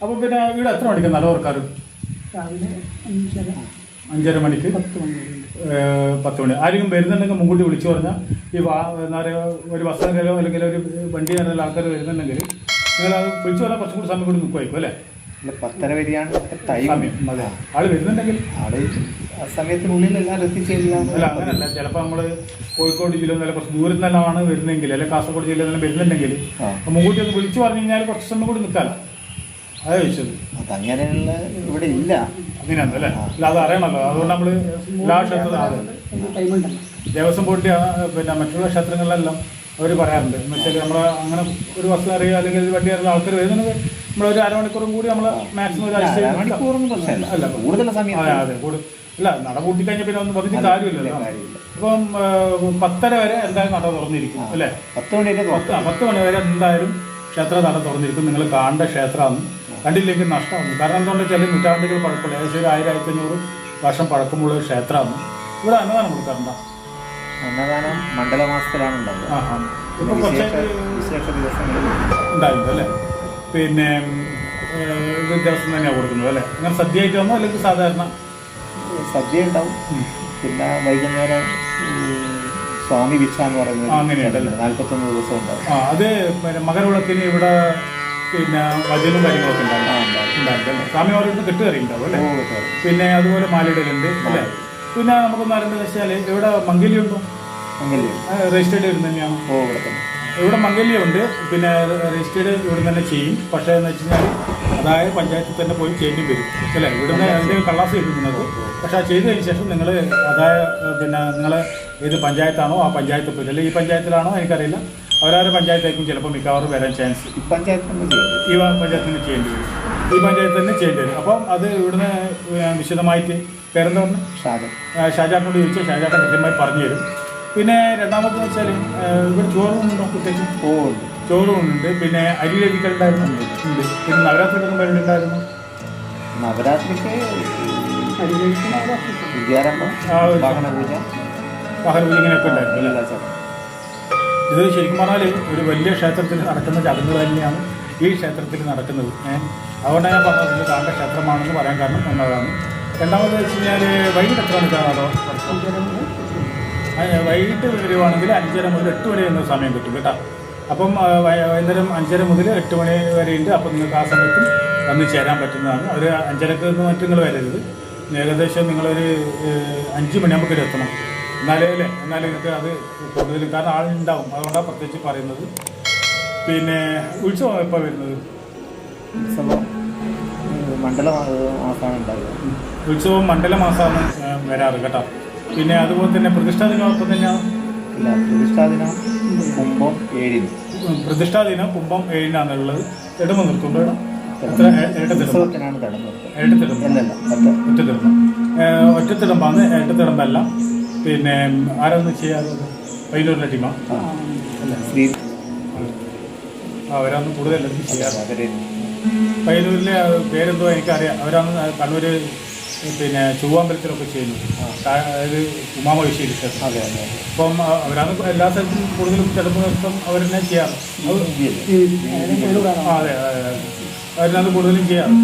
അപ്പോൾ പിന്നെ ഇവിടെ എത്ര മണിക്ക് നല്ല ഓർക്കാറ് രാവിലെ അഞ്ചര. അഞ്ചര മണിക്ക്? പത്ത് മണി പത്ത് മണി. ആരെങ്കിലും വരുന്നുണ്ടെങ്കിൽ മുൻകൂട്ടി വിളിച്ചു പറഞ്ഞാൽ ഈ വാ എന്താ പറയുക ഒരു ബസ്സിലോ അല്ലെങ്കിൽ ഒരു വണ്ടി കയറുന്ന ആൾക്കാർ വരുന്നുണ്ടെങ്കിൽ നിങ്ങൾ അത് വിളിച്ചു പറഞ്ഞാൽ കുറച്ചും കൂടി സമയം കൂടി നിൽക്കുമായിരിക്കും അല്ലേ? പത്തര വരെയാണ്. ടൈം അതെ. ആൾ വരുന്നുണ്ടെങ്കിൽ? ആൾ ആ സമയത്തിനുള്ളിൽ എല്ലാം അല്ല അങ്ങനല്ല. ചിലപ്പോൾ നമ്മൾ കോഴിക്കോട് ജില്ലയിൽ നിന്നല്ല കുറച്ച് ദൂരത്ത് നിന്നാണ് വരുന്നെങ്കിൽ അല്ലെങ്കിൽ കാസർഗോഡ് ജില്ലയിൽ നിന്നെല്ലാം വരുന്നുണ്ടെങ്കിൽ. മുൻകൂട്ടി ഒന്ന് വിളിച്ചു പറഞ്ഞു കഴിഞ്ഞാൽ കുറച്ച് സമയം കൂടി നിൽക്കാമല്ലോ അതാ ചോദിച്ചത് അതങ്ങനെയുള്ള ഇവിടെ ഇല്ല. അല്ലേ? അത് അറിയണമല്ലോ അതുകൊണ്ട് നമ്മൾ എല്ലാ ക്ഷേത്രത്തിലും ദേവസ്വം ബോർഡിന്റെ പിന്നെ മറ്റുള്ള ക്ഷേത്രങ്ങളിലെല്ലാം അവർ പറയാറുണ്ട്. എന്ന് വെച്ചാൽ നമ്മൾ അങ്ങനെ ഒരു ബസ് അറിയുക അല്ലെങ്കിൽ ഒരു വണ്ടി അറിയുന്ന ആൾക്കാർ വരുന്നത് നമ്മളൊരു അരമണിക്കൂറും കൂടി നമ്മൾ മാക്സിമം ഒരു അല്ല കൂടുതൽ സമയം അതെ അല്ല നട കൂട്ടി കഴിഞ്ഞാൽ പിന്നെ ഒന്നും പറഞ്ഞിട്ട് കാര്യമില്ലല്ലോ. കാര്യമില്ല. ഇപ്പം പത്തര വരെ എന്തായാലും നട തുറന്നിരിക്കും അല്ലേ? പത്ത് മണിയുടെ പത്ത് പത്ത് മണി വരെ എന്തായാലും ക്ഷേത്ര നട തുറന്നിരിക്കും. നിങ്ങൾ കാണേണ്ട ക്ഷേത്രമാണ്. കണ്ടില്ലെങ്കിൽ നഷ്ടമാണ്. കാരണം എന്തുകൊണ്ട് വെച്ചാൽ നൂറ്റാണ്ടുകൾ പഴക്കമുള്ള ഏകദേശം ഒരു ആയിരം ആയിരത്തഞ്ഞൂറ് വർഷം പഴക്കമുള്ള ഒരു ക്ഷേത്രമാണ്. ഇവിടെ അന്നദാനം കൊടുക്കാറുണ്ടോ. അന്നദാനം മണ്ഡലമാസത്തിലാണ് ഉണ്ടാവുക. ആ. ആ ഇപ്പം വിശേഷ കുറച്ച് വിശേഷ ദിവസങ്ങളിൽ ഉണ്ടായിരുന്നു അല്ലേ? പിന്നെ ഇത് ദിവസം തന്നെയാണ് കൊടുക്കുന്നത് അല്ലേ? അങ്ങനെ സദ്യ ആയിട്ടാണോ അല്ലെങ്കിൽ സാധാരണ? സദ്യ ഉണ്ടാവും. പിന്നെ വൈകുന്നേരം സ്വാമി ഭിക്ഷ എന്ന് പറയുന്നത് അങ്ങനെയുണ്ടല്ലേ? നാൽപ്പത്തൊന്ന് ദിവസം ഉണ്ടാവും. ആ അത് മകരവിളക്കിന് ഇവിടെ പിന്നെ വചനവും കാര്യങ്ങളൊക്കെ ആ, സ്വാമി ഓരോരുത്തർ കെട്ടുകറി ഉണ്ടാവും അല്ലേ? പിന്നെ അതുപോലെ മാലയിടലുണ്ട് അല്ലേ? പിന്നെ നമുക്കൊന്ന് അറിയുന്നത് വെച്ചാൽ ഇവിടെ മംഗല്യം ഉണ്ടോ? മംഗല്യം. രജിസ്റ്റേർഡ് ഇവിടെ തന്നെയാണ് ഇവിടെ തന്നെ. മംഗല്യം ഉണ്ട്. പിന്നെ രജിസ്റ്റേർഡ് ഇവിടെ തന്നെ ചെയ്യും. പക്ഷേ എന്ന് വെച്ച് കഴിഞ്ഞാൽ അതായത് പഞ്ചായത്തിൽ തന്നെ പോയി ചെയ്യേണ്ടി വരും. അല്ലേ? ഇവിടുന്ന് അതിന്റെ കള്ളാസ് ചെയ്തിരിക്കുന്നത് പക്ഷെ അത് ചെയ്തതിന് ശേഷം നിങ്ങൾ അതായത് പിന്നെ നിങ്ങൾ ഏത് പഞ്ചായത്താണോ ആ പഞ്ചായത്ത് പോയി. അല്ലെങ്കിൽ ഈ പഞ്ചായത്തിലാണോ എനിക്കറിയില്ല. അവരവരുടെ പഞ്ചായത്തായിരിക്കും ചിലപ്പോൾ മിക്കവാറും വരാൻ ചാൻസ് ഈ പഞ്ചായത്ത് തന്നെ പഞ്ചായത്തിന് ചെയ്യേണ്ടി വരും. ഈ പഞ്ചായത്ത് തന്നെ ചെയ്യേണ്ടി വരും. അപ്പം അത് ഇവിടുന്ന് വിശദമായിട്ട് പേരെന്താ പറഞ്ഞു ഷാജൻ ഷാജാട്ടിനോട് ചോദിച്ചാൽ ഷാജാട്ടൻ കൃത്യമായി പറഞ്ഞു തരും. പിന്നെ രണ്ടാമത്തെ വെച്ചാൽ ഇവിടെ ചോറുണ്ടോ കുട്ടിക്ക്? ഓ ഉണ്ട്. ചോറുണ്ട് പിന്നെ അരി ലഭിക്കലുണ്ടായിരുന്നു. ഉണ്ട്. പിന്നെ നവരാത്രിക്കൊന്നും വരുന്നുണ്ടായിരുന്നു നവരാത്രിക്ക് അരി അവരാക്കി വിദ്യാരംഭം വാഹന പൂജ വാഹന പൂജ ഇങ്ങനെയൊക്കെ ഉണ്ടായിരുന്നു. ഇത് ശരിക്കും പറഞ്ഞാൽ ഒരു വലിയ ക്ഷേത്രത്തിൽ നടക്കുന്ന ചടങ്ങുകൾ തന്നെയാണ് ഈ ക്ഷേത്രത്തിൽ നടക്കുന്നത്. അതുകൊണ്ടാണ് ഞാൻ പറഞ്ഞത് ഇത് കാണേണ്ട ക്ഷേത്രമാണെന്ന് പറയാൻ കാരണം ഒന്നതാണ് രണ്ടാമത് വെച്ച് കഴിഞ്ഞാൽ വൈകിട്ട് എത്ര മണിക്കാണോ വൈകിട്ട് വരുവാണെങ്കിൽ അഞ്ചര മുതൽ എട്ട് മണി എന്ന സമയം കിട്ടും കേട്ടോ. അപ്പം വൈകുന്നേരം അഞ്ചര മുതൽ എട്ട് മണി വരെ ഉണ്ട് അപ്പം നിങ്ങൾക്ക് ആ സമയത്ത് വന്ന് ചേരാൻ പറ്റുന്നതാണ്. ഒരു അഞ്ചരക്ക് മറ്റു നിങ്ങൾ വരരുത്. ഏകദേശം നിങ്ങളൊരു അഞ്ച് മണിയാകുമ്പോൾ എത്തണം. എന്നാലേ എന്നാൽ ഇത് നിങ്ങൾക്ക് അത് കൂടുതൽ കാരണം ആളുണ്ടാവും. അതുകൊണ്ടാണ് പ്രത്യേകിച്ച് പറയുന്നത്. പിന്നെ ഉത്സവം എപ്പോൾ വരുന്നത്? ഉത്സവം മണ്ഡല മാസമാണ് ഉണ്ടാവുക ഉത്സവം മണ്ഡല മാസമാണ് വരാറ് കേട്ടോ. പിന്നെ അതുപോലെ തന്നെ പ്രതിഷ്ഠാ ദിനമൊപ്പം തന്നെയാണ് പ്രതിഷ്ഠാ ദിനം കുംഭം ഏഴിന്. പ്രതിഷ്ഠാ ദിനം കുംഭം ഏഴിനാണുള്ളത് ഇടമ നിർത്തും വേണം ഒറ്റത്തിടമ്പാണ് ഇരട്ടത്തിടമ്പ പിന്നെ ആരാന്ന് ചെയ്യാറുള്ളത് പയ്യന്നൂരിലെ ടീമാ. അവരാന്ന് അവരൊന്നും കൂടുതൽ എല്ലാവർക്കും ചെയ്യാറ് അവർ പയ്യന്നൂരിലെ പേരെന്തോ എനിക്കറിയാം. അവരാണ് കണ്ണൂർ പിന്നെ ചൊവ്വാമ്പലത്തിലൊക്കെ ചെയ്യുന്നു. അതായത് ഉമാമഹിഷി ക്ഷേത്രം അതെ അതെ അപ്പം അവരാണ് എല്ലാ സ്ഥലത്തും കൂടുതലും ചിലപ്പോൾ നൃത്തം അവർ തന്നെ ചെയ്യാറ്. അത് അതെ കൂടുതലും ചെയ്യാറ്.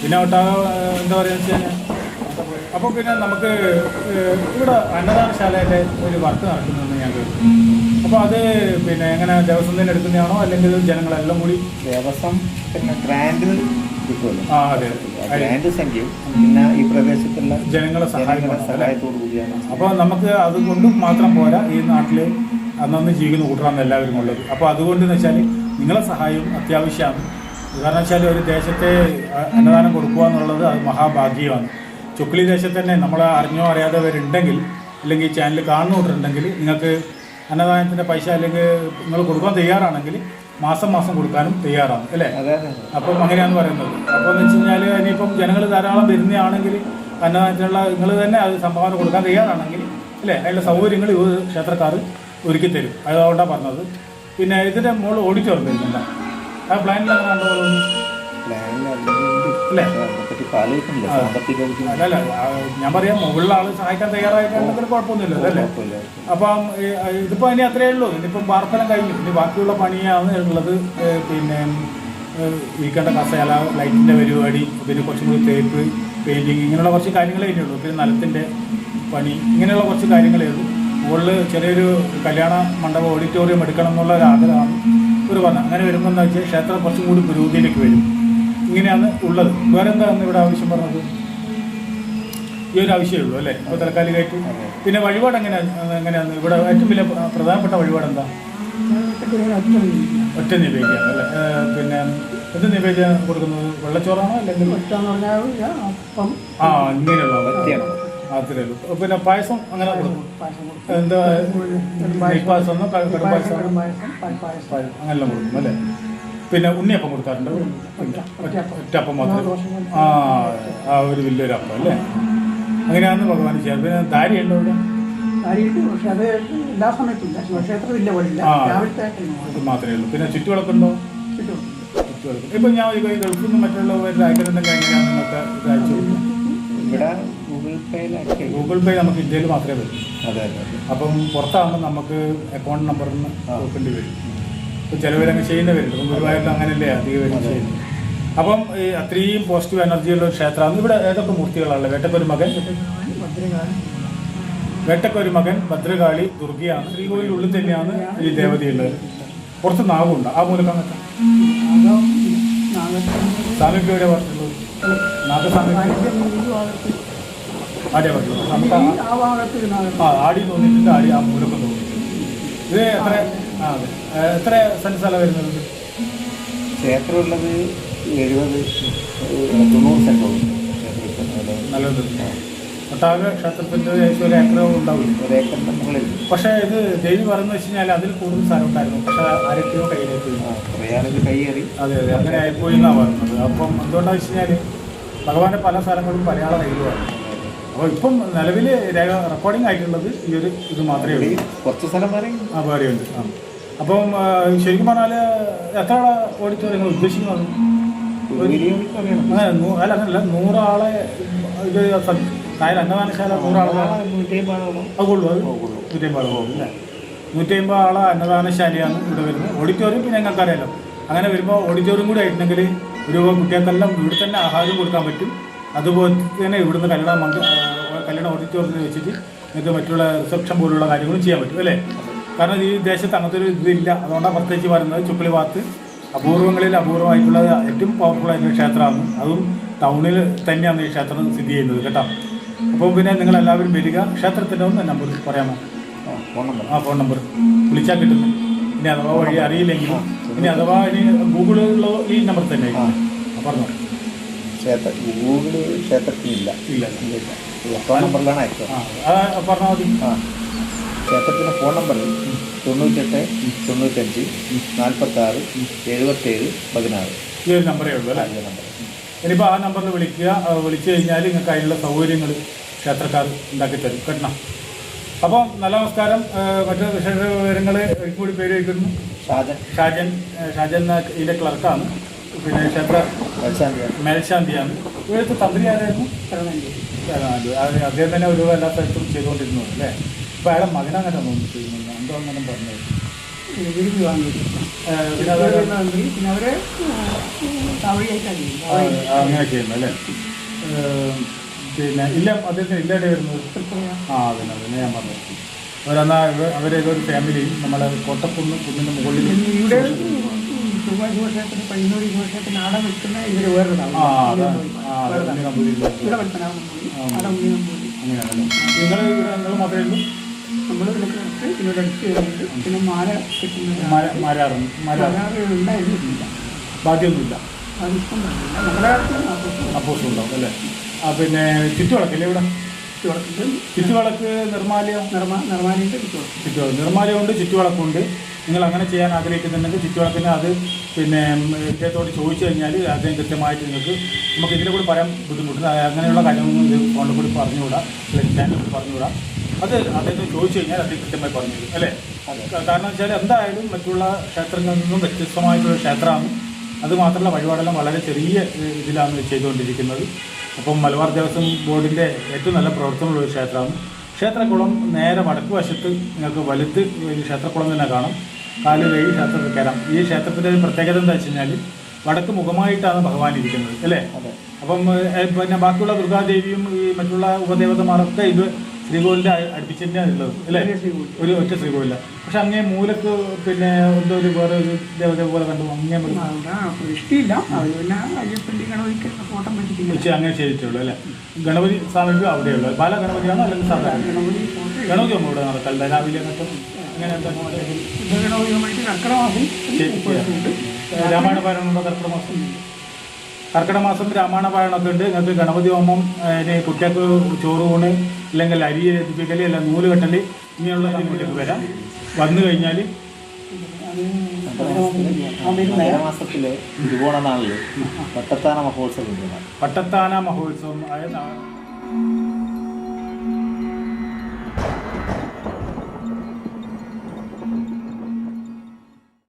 പിന്നെ ഒട്ടാകെ എന്താ പറയുക വെച്ച് കഴിഞ്ഞാൽ അപ്പോൾ പിന്നെ നമുക്ക് ഇവിടെ അന്നദാനശാലയിലെ ഒരു വർക്ക് നടക്കുന്നുണ്ടെന്ന് ഞാൻ കേട്ടു. അപ്പോൾ അത് പിന്നെ എങ്ങനെ ദേവസ്വം തന്നെ എടുക്കുന്നതാണോ അല്ലെങ്കിൽ ജനങ്ങളെല്ലാം കൂടി? ദേവസ്വം പിന്നെ ഗ്രാൻഡ് കിട്ടുമല്ലോ. ആ അതെ. ആ ഗ്രാൻഡ് സംഖ്യയും പിന്നെ ഈ പ്രദേശത്തുള്ള ജനങ്ങളെ സഹായത്തോടു കൂടിയാണ്. അപ്പോൾ നമുക്ക് അതുകൊണ്ട് മാത്രം പോരാ. ഈ നാട്ടിൽ അന്നന്ന് ജീവിക്കുന്ന കൂട്ടറാണ് എല്ലാവരും ഉള്ളത്. അപ്പോൾ അതുകൊണ്ട് വെച്ചാൽ വെച്ചാൽ നിങ്ങളെ സഹായവും അത്യാവശ്യമാണ്. കാരണം വെച്ചാൽ ഒരു ദേശത്തെ അന്നദാനം കൊടുക്കുക എന്നുള്ളത് അത് മഹാഭാഗ്യമാണ്. ചുക്ലി ദേശത്ത് തന്നെ നമ്മൾ അറിഞ്ഞോ അറിയാത്തവരുണ്ടെങ്കിൽ അല്ലെങ്കിൽ ചാനൽ കാണുന്നവരുണ്ടെങ്കിൽ നിങ്ങൾക്ക് അന്നദാനത്തിന്റെ പൈസ അല്ലെങ്കിൽ നിങ്ങൾ കൊടുക്കാൻ തയ്യാറാണെങ്കിൽ മാസം മാസം കൊടുക്കാനും തയ്യാറാണ് അല്ലേ? അപ്പം അങ്ങനെയാണ് പറയുന്നത്. അപ്പോൾ എന്ന് വെച്ച് കഴിഞ്ഞാൽ ഇനിയിപ്പം ജനങ്ങൾ ധാരാളം വരുന്നതാണെങ്കിൽ അന്നദാനത്തിനുള്ള നിങ്ങൾ തന്നെ അത് സംഭാവന കൊടുക്കാൻ തയ്യാറാണെങ്കിൽ അല്ലേ? അതിന്റെ സൗകര്യങ്ങൾ ഈ ക്ഷേത്രക്കാർ ഒരുക്കി തരും. അതുകൊണ്ടാണ് പറഞ്ഞത്. പിന്നെ ഇതിന്റെ മുകളിൽ ഓഡിറ്റോറിയം വരുന്നുണ്ട്. ആ പ്ലാനിൽ അങ്ങനെ അല്ലല്ല ഞാൻ പറയാം മുകളിലുള്ള ആൾ സഹായിക്കാൻ തയ്യാറായിട്ടുണ്ടെങ്കിൽ കുഴപ്പമൊന്നുമില്ലല്ലോ അല്ലേ? അപ്പം ഇതിപ്പോ ഇതിപ്പോൾ ഇനി അത്രയേ ഉള്ളൂ. ഇനിയിപ്പം വാർത്തനം കഴിഞ്ഞു. ഇനി ബാക്കിയുള്ള പണിയാണ് ഉള്ളത്. പിന്നെ വീക്കണ്ട ഇരിക്കേണ്ട കസേല ലൈറ്റിന്റെ പരിപാടി പിന്നെ കുറച്ചും കൂടി തേപ്പ് പെയിന്റിങ് ഇങ്ങനെയുള്ള കുറച്ച് കാര്യങ്ങളേ ഉള്ളൂ. പിന്നെ നിലത്തിന്റെ പണി ഇങ്ങനെയുള്ള കുറച്ച് കാര്യങ്ങളേ ഉള്ളൂ. മുകളിൽ ചെറിയൊരു കല്യാണ മണ്ഡപം ഓഡിറ്റോറിയം എടുക്കണം എന്നുള്ള ഒരു ആഗ്രഹമാണ്. ഇവർ പറഞ്ഞത് അങ്ങനെ വരുമ്പോൾ എന്താ വെച്ചാൽ ക്ഷേത്രം കുറച്ചും കൂടി പുരോഗതിയിലേക്ക് വരും. ഇങ്ങനെയാണ് ഉള്ളത്. വേറെ എന്താണ് ഇവിടെ ആവശ്യം പറഞ്ഞത്? ഈ ഒരു ആവശ്യമേ ഉള്ളൂ അല്ലേ? അപ്പോൾ തൽക്കാലികമായിട്ട് പിന്നെ വഴിപാട് എങ്ങനെയാണ് എങ്ങനെയാണ്? ഇവിടെ ഏറ്റവും വലിയ പ്രധാനപ്പെട്ട വഴിപാട് എന്താ? ഒറ്റ നിവേദ്യമാണ് അല്ലേ? പിന്നെ എന്ത് നിവേദ്യം കൊടുക്കുന്നത്? വെള്ളച്ചോറാണോ അല്ലെങ്കിൽ ഒറ്റന്ന് പറഞ്ഞാൽ അപ്പം ആ ഇങ്ങനെയുള്ള. അത്രേ ഉള്ളൂ. പിന്നെ പായസം അങ്ങനെ കൊടുക്കും. പായസം എന്താ നെയ്പായസം കടുംപായസം പായസം. അങ്ങനെല്ലാം കൊടുക്കും അല്ലേ? പിന്നെ ഉണ്ണിയപ്പം കൊടുക്കാറുണ്ട്. ഒറ്റപ്പം മാത്രം. ആ ആ ഒരു വലിയൊരു അപ്പം അല്ലേ? അങ്ങനെയാന്ന് ഭഗവാൻ ചെയ്യാം പിന്നെ ധാരിയുണ്ടോ ഇവിടെ കാര്യമായിട്ട് പക്ഷെ അത് എല്ലാ സമയത്തും ഇല്ല. ശിവക്ഷേത്രം ഇല്ല പോലില്ല രാവിലത്തെ മാത്രമേ ഉള്ളൂ. പിന്നെ ചുറ്റുവിളക്കുണ്ടോ. ചുറ്റുവിളക്ക്. ഇപ്പം ഞാൻ ഗൾഫിൽ നിന്ന് മറ്റുള്ളവരുടെ അയക്കുന്നുണ്ടെങ്കിൽ എങ്ങനെയാണ് നിങ്ങൾക്ക് ഇത് അയച്ചു ഇവിടെ ഗൂഗിൾ പേയിലാക്കി ഗൂഗിൾ പേ നമുക്ക് ഇന്ത്യയിൽ മാത്രമേ വരൂ. അതെ അതെ. അപ്പം പുറത്താകുമ്പോൾ നമുക്ക് അക്കൗണ്ട് നമ്പറിൽ നിന്ന് കൊടുക്കേണ്ടി വരും. ചിലവരങ്ങ് ചെയ്യുന്നവരുണ്ട് ഗുരുവായൂരിൽ അങ്ങനെയല്ലേ അധികം വരും ചെയ്യുന്നത്. അപ്പം ഈ അത്രയും പോസിറ്റീവ് എനർജിയുള്ള ഒരു ക്ഷേത്രമാണ് ഇവിടെ ഏതൊക്കെ മൂർത്തികളാണുള്ളത്? വേട്ടക്കൊരു മകൻ വേട്ടക്കൊരു മകൻ ഭദ്രകാളി ദുർഗയാണ്. ശ്രീകോവിലിന്റെ ഉള്ളിൽ തന്നെയാണ് ഈ ദേവതയുള്ളത് പുറത്ത് നാഗമുണ്ട് ആ മൂലം സാമീപ്യം എവിടെ പറഞ്ഞിട്ടുള്ളത് നാഗസാമീപ്യം. നമുക്ക് ആ- ആടി തോന്നിയിട്ടുണ്ട്. ആടി ആ മൂലക്കം തോന്നിയിട്ടുണ്ട്. ഇത് എത്ര? ആ അതെ. എത്ര സെന്റ് സ്ഥലം വരുന്നത് ക്ഷേത്രമുള്ളത് എഴുപത് തൊണ്ണൂറ് സെന്റോളം നല്ലത്. ഒട്ടാകെ ക്ഷേത്രത്തിന്റെ ഒരു ഏക്കറും ഉണ്ടാവില്ല ഒരേക്കറിന്റെ മുകളിൽ. പക്ഷേ ഇത് ദേവി പറയുന്നത് വെച്ച് കഴിഞ്ഞാൽ അതിൽ കൂടുതൽ സ്ഥലം ഉണ്ടായിരുന്നു. പക്ഷേ ആരൊക്കെയോ കയ്യിലേക്ക് പോയി. ആ, കുറേ ആളുകൾ കൈയേറി അതെ അതെ. അങ്ങനെ ആയിപ്പോയി എന്നാണ് പറയുന്നത്. അപ്പം എന്തുകൊണ്ടാണെന്ന് വെച്ച് കഴിഞ്ഞാൽ ഭഗവാന്റെ പല സ്ഥലങ്ങളും മലയാള കയ്യിലുമാണ്. അപ്പോൾ ഇപ്പം നിലവിൽ രേഖ റെക്കോർഡിംഗ് ആയിട്ടുള്ളത് ഈ ഒരു ഇത് മാത്രമേ ഉള്ളൂ. കുറച്ച് സ്ഥലം വരെ ആ വേറെയുണ്ട് ആ. അപ്പം ശരിക്കും പറഞ്ഞാൽ എത്ര ആളെ ഓഡിറ്റോറിയങ്ങൾ ഉദ്ദേശിക്കുന്നത്? അല്ല അങ്ങനല്ല നൂറാളെ ഇത് കായൽ അന്നദാനശാല നൂറാളെ. അത് കൊള്ളു അത്? പോകുള്ളൂ. നൂറ്റി അമ്പത് പോകും അല്ലേ? നൂറ്റി അമ്പത് ആളെ അന്നദാനശാലയാണ് ഇവിടെ വരുന്നത്. ഓഡിറ്റോറിയം പിന്നെ ഞങ്ങൾക്കറിയാലോ. അങ്ങനെ വരുമ്പോൾ ഓഡിറ്റോറിയം കൂടി ആയിട്ടുണ്ടെങ്കിൽ ഒരു കുട്ടികൾക്കെല്ലാം ഇവിടെ തന്നെ ആഹാരം കൊടുക്കാൻ പറ്റും. അതുപോലെ തന്നെ ഇവിടുന്ന് കല്യാണ മണ്ഡ കല്യാണ ഓഡിറ്റോറിയത്തിൽ വെച്ചിട്ട് നിങ്ങൾക്ക് മറ്റുള്ള റിസപ്ഷൻ പോലുള്ള കാര്യങ്ങളും ചെയ്യാൻ പറ്റും അല്ലേ? കാരണം ഈ ദേശത്ത് അങ്ങനത്തെ ഒരു ഇതില്ല. അതുകൊണ്ടാണ് പ്രത്യേകിച്ച് പറയുന്നത് ചുക്കളി ഭാഗത്ത് അപൂർവങ്ങളിൽ അപൂർവമായിട്ടുള്ള ഏറ്റവും പവർഫുൾ ആയിട്ടുള്ള ക്ഷേത്രമാണ്. അതും ടൗണിൽ തന്നെയാണ് ഈ ക്ഷേത്രം സ്ഥിതി ചെയ്യുന്നത് കേട്ടോ. അപ്പോൾ പിന്നെ നിങ്ങൾ എല്ലാവരും വരിക. ക്ഷേത്രത്തിന്റെ ഒന്ന് നമ്പർ പറയാമോ? ഫോൺ നമ്പർ ആ ഫോൺ നമ്പർ വിളിച്ചാൽ കിട്ടുന്നു. ഇനി അഥവാ വഴി അറിയില്ലെങ്കിലും ഇനി അഥവാ ഇനി ഗൂഗിളിലുള്ള ഈ നമ്പർ തന്നെ ആ. പറഞ്ഞു. ക്ഷേത്ര ഗൂഗിൾ ക്ഷേത്രത്തിലില്ല. ഇല്ല ഇല്ല. ഫോൺ നമ്പറിലാണ് അയച്ചത് ആ അത് പറഞ്ഞാൽ മതി. ആ ക്ഷേത്രത്തിന്റെ ഫോൺ നമ്പർ തൊണ്ണൂറ്റെട്ട് തൊണ്ണൂറ്റഞ്ച് നാൽപ്പത്താറ് എഴുപത്തേഴ് പതിനാറ്. ഈ ഒരു നമ്പറേ ഉള്ളൂ അല്ലേ? നമ്പർ ഇനിയിപ്പോൾ ആ നമ്പറിൽ വിളിക്കുക. വിളിച്ചു കഴിഞ്ഞാൽ നിങ്ങൾക്ക് അതിനുള്ള സൗകര്യങ്ങൾ ക്ഷേത്രക്കാർ ഉണ്ടാക്കി തരും. കേട്ടോ. അപ്പോൾ നല്ല നമസ്കാരം. മറ്റു വിശേഷ വിവരങ്ങൾ കൂടി പേര് വയ്ക്കുന്നു. ഷാജൻ. ഷാജൻ ഷാജൻ എന്ന ഇതിന്റെ ക്ലർക്കാണ്. പിന്നെ ക്ഷേത്ര മേൽശാന്തിയാണ്. ഇവിടുത്തെ തന്ത്രി ആരായിരുന്നു? അദ്ദേഹം തന്നെ ഒരു എല്ലാ സ്ഥലത്തും ചെയ്തുകൊണ്ടിരുന്നു അല്ലേ? ഇപ്പം അയാളെ മകനങ്ങനെ തോന്നുന്നു എന്തോ അങ്ങനെ പറഞ്ഞത്. വാങ്ങി പിന്നെ അവരെ അങ്ങനെ ചെയ്യുന്നു അല്ലേ? പിന്നെ ഇല്ല അദ്ദേഹത്തിന് ഇല്ലാതെ വരുന്നത് ആ അതന്നെ അതന്നെ ഞാൻ പറഞ്ഞു അവരെന്നാ അവരേതൊരു ഫാമിലി നമ്മളെ കൊട്ടക്കുന്ന് കുന്നിന്റെ മുകളിൽ ചൊവ്വ ശിവക്ഷേത്രത്തിന് പയ്യന്നൂർ ശിവക്ഷേത്രത്തിന് ആടെ നിൽക്കുന്ന ഇവർ വേറൊരാളാണ്. ഇവിടെ പോയി നമ്മൾ ഇവിടെക്ക് പിന്നെ കഴിഞ്ഞിട്ട് മാല കിട്ടുന്ന ഉണ്ടായിരുന്നില്ല അപ്പോസും ഉണ്ടാവും അല്ലേ? ആ പിന്നെ ചുറ്റുവിളക്കല്ലേ ഇവിടെ? ചുറ്റുവിളക്ക് നിർമാലയോ നിർമ്മ നിർമ്മാണിന്റെ ചുവടം ചുറ്റുവിളക്ക്. നിർമാലയുണ്ട് ചുറ്റുവിളക്കുണ്ട്. നിങ്ങൾ അങ്ങനെ ചെയ്യാൻ ആഗ്രഹിക്കുന്നുണ്ടെങ്കിൽ ചുറ്റുവിളക്കിന് അത് പിന്നെ ഇദ്ദേഹത്തോട് ചോദിച്ചു കഴിഞ്ഞാൽ അദ്ദേഹം കൃത്യമായിട്ട് നിങ്ങൾക്ക് നമുക്ക് ഇതിനെ കൂടി പറയാൻ ബുദ്ധിമുട്ടുണ്ട്. അങ്ങനെയുള്ള കാര്യങ്ങളൊന്നും ഇത് ഫോണിൽ കൂടി പറഞ്ഞുകൂടാ ചാനലിൽ പറഞ്ഞുകൂടാ. അത് അദ്ദേഹത്തോട് ചോദിച്ചു കഴിഞ്ഞാൽ അദ്ദേഹം കൃത്യമായി പറഞ്ഞു തരും അല്ലേ? കാരണം വെച്ചാൽ എന്തായാലും മറ്റുള്ള ക്ഷേത്രങ്ങളിൽ നിന്നും വ്യത്യസ്തമായിട്ടുള്ള ക്ഷേത്രമാണ്. അതുമാത്രമല്ല വഴിപാടെല്ലാം വളരെ ചെറിയ ഇതിലാണ് ചെയ്തുകൊണ്ടിരിക്കുന്നത്. അപ്പം മലബാർ ദേവസ്വം ബോർഡിന്റെ ഏറ്റവും നല്ല പ്രവർത്തനമുള്ള ഒരു ക്ഷേത്രമാണ്. ക്ഷേത്രക്കുളം നേരെ വടക്ക് വശത്ത് നിങ്ങൾക്ക് വലുത്ത് ക്ഷേത്രക്കുളം തന്നെ കാണാം. കാൽ കൈ ക്ഷേത്രത്തിൽ കയറാം. ഈ ക്ഷേത്രത്തിന്റെ ഒരു പ്രത്യേകത എന്താ വെച്ച് കഴിഞ്ഞാൽ വടക്ക് മുഖമായിട്ടാണ് ഭഗവാൻ ഇരിക്കുന്നത് അല്ലേ? അതെ. അപ്പം പിന്നെ ബാക്കിയുള്ള ദുർഗാദേവിയും ഈ മറ്റുള്ള ഉപദേവതമാരൊക്കെ ഇത് ശ്രീകോവിലിന്റെ അ- അടുപ്പിച്ച് തന്നെയാണ് ഉള്ളത് അല്ലേ? ഒരു ഒറ്റ ശ്രീകോവില പക്ഷെ അങ്ങേ മൂലക്ക് പിന്നെ എന്തോ ഒരു വേറെ ഒരു ദേവത പോലെ കണ്ടു അങ്ങേ ഒരു അവിടെ ഇഷ്ടമില്ല അത് പിന്നെ അയ്യപ്പന്റെ ഗണപതിക്ക് ഫോട്ടം വെച്ചിട്ടില്ല. വെച്ച് അങ്ങനെ ചെയ്തിട്ടുള്ളൂ അല്ലേ? ഗണപതി സാധനം അവിടെയുള്ളൂ. ബാല ഗണപതിയാണോ അല്ലെങ്കിൽ സാധാരണ? ഗണപതി അമ്മ ഇവിടെ നടക്കല്ല രാവിലെ അങ്ങോട്ടും ഗണപതിയുമായിട്ട് കർക്കിടമാസം രാമായണ പാരായണമുണ്ടോ പാരായണമൊക്കെ ഉണ്ട്. നിങ്ങൾക്ക് ഗണപതി ഹോമം അതിന് കുട്ടികൾക്ക് ചോറ് ഊണ് അല്ലെങ്കിൽ അരി എത്തിപ്പിക്കൽ അല്ല നൂൽ കെട്ടൽ ഇങ്ങനെയുള്ള അങ്ങോട്ടേക്ക് വരാം. വന്നു കഴിഞ്ഞാൽ തിരുവോണ നാളിൽ വട്ടത്താന മഹോത്സവം ഉണ്ട്. പട്ടത്താന മഹോത്സവം അതായത്